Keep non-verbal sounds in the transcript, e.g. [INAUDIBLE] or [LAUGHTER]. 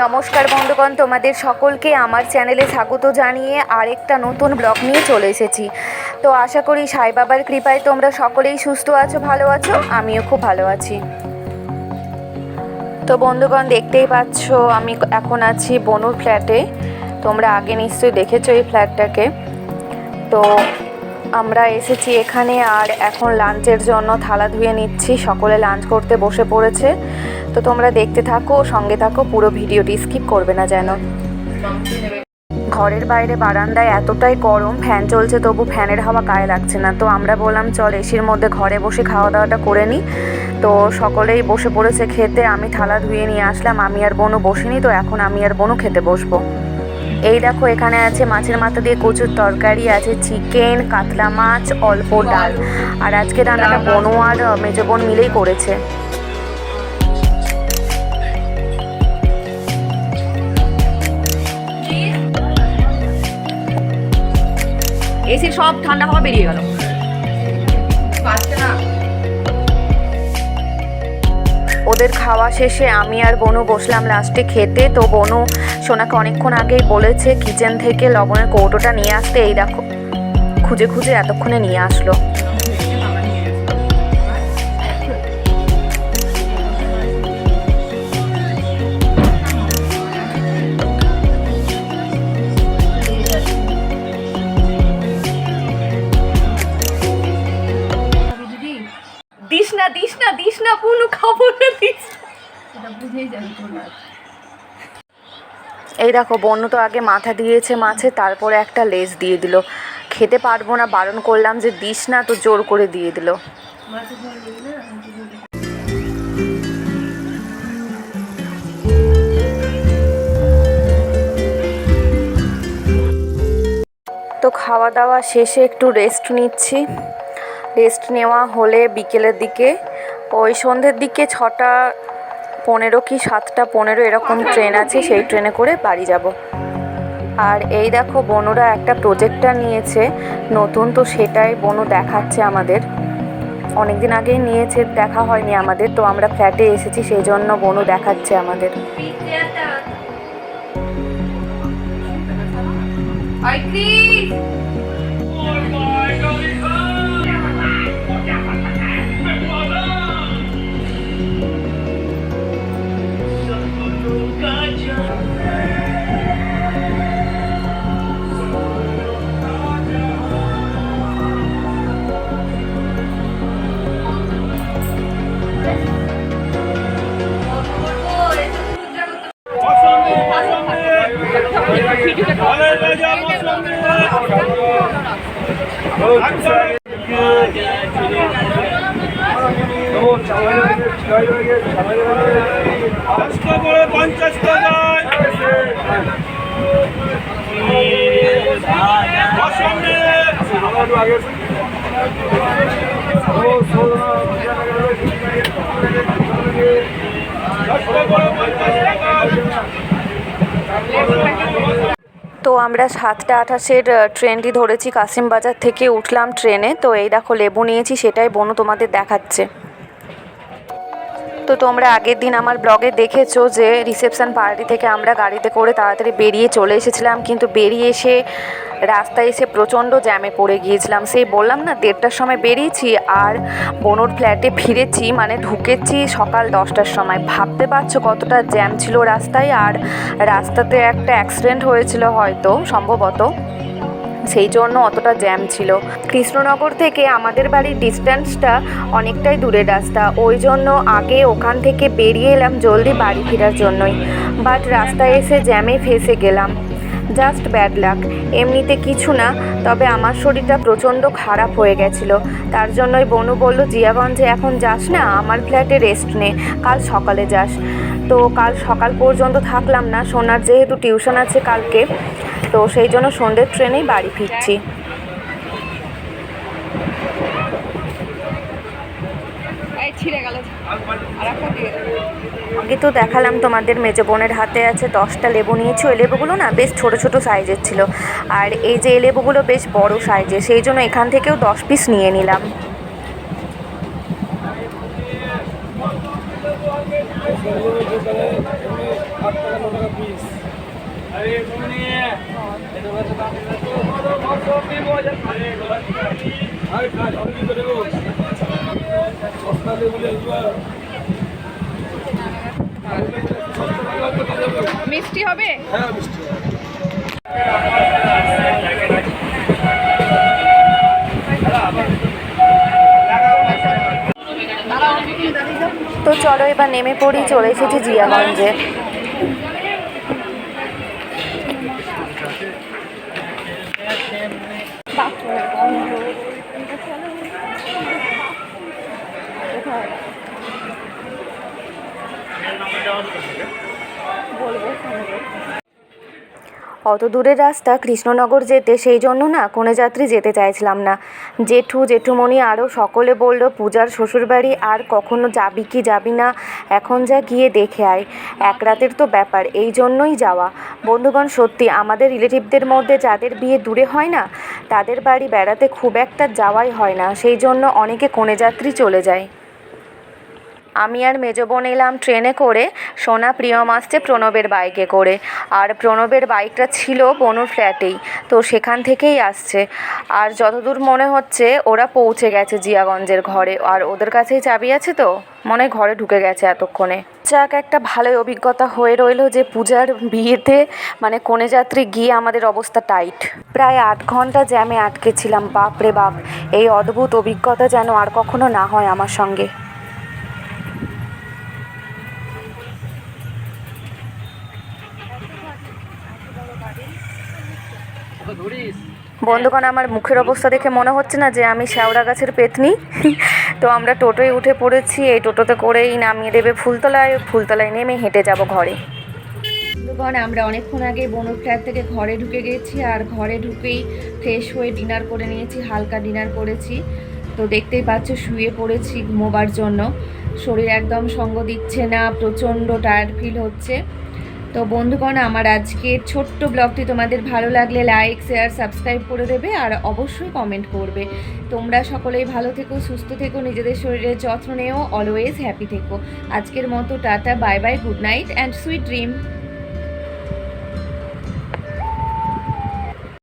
নমস্কার বন্ধুগণ, তোমাদের সকলকে আমার চ্যানেলে স্বাগত জানিয়ে আরেকটা নতুন ব্লগ নিয়ে চলে এসেছি। তো আশা করি সাই বাবার কৃপায় তোমরা সকলেই সুস্থ আছো, ভালো আছো, আমিও খুব ভালো আছি। তো বন্ধুগণ, দেখতেই পাচ্ছ আমি এখন আছি বনুর ফ্ল্যাটে তোমরা আগে নিশ্চয়ই দেখেছ এই ফ্ল্যাটটাকে তো আমরা এসেছি এখানে আর এখন লাঞ্চের জন্য থালা ধুয়ে নিচ্ছি। সকলে লাঞ্চ করতে বসে পড়েছে। তো তোমরা দেখতে থাকো, সঙ্গে থাকো, পুরো ভিডিওটি স্কিপ করবে না যেন। ঘরের বাইরে বারান্দায় এতটাই গরম, ফ্যান চলছে, তবু ফ্যানের হাওয়া গায়ে লাগছে না। তো আমরা বললাম, চল এসির মধ্যে ঘরে বসে খাওয়া দাওয়াটা করে নিই তো সকলেই বসে পড়েছে খেতে। আমি থালা ধুয়ে নিয়ে আসলাম। আমি আর বোনও বসিনি, তো এখন আমি আর বোনও খেতে বসবো। এই দেখো এখানে আছে মাছের মাথা দিয়ে কচুর তরকারি আছে চিকেন কাতলা মাছ অল্প ডাল। আর আজকে রান্নাটা বনো আর মেজো বোন মিলেই করেছে। এসে সব ঠান্ডা হাওয়া বেরিয়ে গেল। ওদের খাওয়া শেষে আমি আর বনু বসলাম লাস্টে খেতে। তো বনু সোনাকে অনেকক্ষণ আগেই বলেছে কিচেন থেকে লবণের কৌটোটা নিয়ে আসতে। এই দেখো, খুঁজে খুঁজে এতক্ষণে নিয়ে আসলো। না দিস না দিস না পুনু খাব না দিস এই দেখো বন্য তো আগে মাথা দিয়েছে মাছে তারপরে একটা লেজ দিয়ে দিল। খেতে পারব না বারণ করলাম যে দিস না তো জোর করে দিয়ে দিল। তো খাওয়া দাওয়া শেষে একটু রেস্ট নিচ্ছি। রেস্ট নেওয়া হলে বিকেলের দিকে ওই সন্ধ্যের দিকে ছটা পনেরো কি সাতটা পনেরো এরকম ট্রেন আছে সেই ট্রেনে করে বাড়ি যাব। আর এই দেখো বনুরা একটা প্রজেক্টটা নিয়েছে নতুন তো সেটাই বনু দেখাচ্ছে আমাদের। অনেক দিন আগেই নিয়েছে দেখা হয়নি আমাদের তো আমরা ফ্ল্যাটে এসেছি সেই জন্য বনু দেখাচ্ছে আমাদের। মৌসুমী আজকে করে পঞ্চাশ টাকায় মৌসুমী আজকে করে পঞ্চাশ টাকায় তো আমরা সাতটা আঠাশের ট্রেনটি ধরেছি কাসিমবাজার থেকে উঠলাম ট্রেনে। তো এই দেখো লেবু নিয়েছি, সেটাই বনু তোমাদের দেখাচ্ছে। তো তোমরা আগের দিন আমার ব্লগে দেখেছ যে রিসেপশন পার্টি থেকে আমরা গাড়িতে করে তাড়াতাড়ি বেরিয়ে চলে এসেছিলাম, কিন্তু বেরিয়ে এসে রাস্তায় এসে প্রচণ্ড জ্যামে পড়ে গিয়েছিলাম। সেই বললাম না, দেড়টার সময় বেরিয়েছি আর বনুর ফ্ল্যাটে ফিরেছি মানে ঢুকেছি সকাল দশটার সময়। ভাবতে পারছ কতটা জ্যাম ছিল রাস্তায়, আর রাস্তাতে একটা অ্যাক্সিডেন্ট হয়েছিল হয়তো, সম্ভবত। সেই জন্য অতটা জ্যাম ছিল। কৃষ্ণনগর থেকে আমাদের বাড়ির ডিস্ট্যান্সটা অনেকটাই দূরের রাস্তা। ওই জন্য আগে ওখান থেকে বেরিয়ে এলাম জলদি বাড়ি ফেরার জন্যই। বাট রাস্তায় এসে জ্যামে ফেসে গেলাম। জাস্ট ব্যাড লাক এমনিতে কিছু না, তবে আমার শরীরটা প্রচণ্ড খারাপ হয়ে গেছিল। তার জন্যই বনু বলল, জিয়াগঞ্জে এখন যাস না, আমার ফ্ল্যাটে রেস্ট নে। কাল সকালে যাস। তো কাল সকাল পর্যন্ত থাকলাম না। সোনার যেহেতু টিউশন আছে কালকে তো সেই জন্য সন্ধ্যের ট্রেনেই বাড়ি ফিরছি। আগে তো দেখালাম তোমাদের মেজো বোনের হাতে আছে দশটা লেবু নিয়েছি। ওই লেবুগুলো না বেশ ছোট ছোট সাইজের ছিল। আর এই যে লেবুগুলো বেশ বড় সাইজের সেই জন্য এখান থেকেও দশ পিস নিয়ে নিলাম। মিষ্টি হবে? তো চলো এবার নেমে পড়ি চলে এসেছি জিয়াগঞ্জে। অত দূরের রাস্তা কৃষ্ণনগর যেতে সেই জন্য না কোনো যাত্রী যেতে চাইছিলাম না। জেঠু, জেঠুমণি আরও সকলে বলল, পূজার শ্বশুরবাড়ি আর কখনো যাবি কি যাবি না, এখন যা গিয়ে দেখে আয়। এক রাতের তো ব্যাপার, এই জন্যই যাওয়া। বন্ধুগণ, সত্যি আমাদের রিলেটিভদের মধ্যে যাদের বিয়ে দূরে হয় না, তাদের বাড়ি বেড়াতে খুব একটা যাওয়াই হয় না। সেই জন্য অনেকে কোণে যাত্রী চলে যায়। আমি আর মেজো বোন এলাম ট্রেনে করে, সোনা প্রিয়ম আসছে প্রণবের বাইকে করে। আর প্রণবের বাইকটা ছিল বনুর ফ্ল্যাটেই, তো সেখান থেকেই আসছে। আর যতদূর মনে হচ্ছে, ওরা পৌঁছে গেছে জিয়াগঞ্জের ঘরে। আর ওদের কাছেই চাবি আছে তো? মনে হয় ঘরে ঢুকে গেছে এতক্ষণে। যাক, একটা ভালোই অভিজ্ঞতা হয়ে রইল যে পূজার বিয়েতে মানে কনে যাত্রী গিয়ে আমাদের অবস্থা টাইট। প্রায় আট ঘণ্টা জ্যামে আটকে ছিলাম বাপ রে বাপ। এই অদ্ভুত অভিজ্ঞতা যেন আর কখনো না হয় আমার সঙ্গে। বন্ধুগণ আমার মুখের অবস্থা দেখে মনে হচ্ছে না যে আমি শ্যাওড়া গাছের পেতনি। [LAUGHS] তো আমরা টোটোয় উঠে পড়েছি এই টোটোতে করেই নামিয়ে দেবে ফুলতলায়। ফুলতলায় নেমে হেঁটে যাব ঘরে। বন্ধুগণ আমরা অনেকক্ষণ আগে বনুর ফ্ল্যাট থেকে ঘরে ঢুকে গেছি আর ঘরে ঢুকেই ফ্রেশ হয়ে ডিনার করে নিয়েছি হালকা ডিনার করেছি। তো দেখতেই পাচ্ছ শুয়ে পড়েছি ঘুমোবার জন্য। শরীর একদম সঙ্গ দিচ্ছে না প্রচণ্ড টায়ার্ড ফিল হচ্ছে। তো বন্ধুগণ, আমার আজকের ছোট্ট ব্লগটি তোমাদের ভালো লাগলে লাইক শেয়ার সাবস্ক্রাইব করে দেবে আর অবশ্যই কমেন্ট করবে। তোমরা সকলেই ভালো থেকো, সুস্থ থেকো, নিজেদের শরীরের যত্ন নেও অলওয়েজ হ্যাপি থেকো। আজকের মতো tata bye bye good night and sweet dream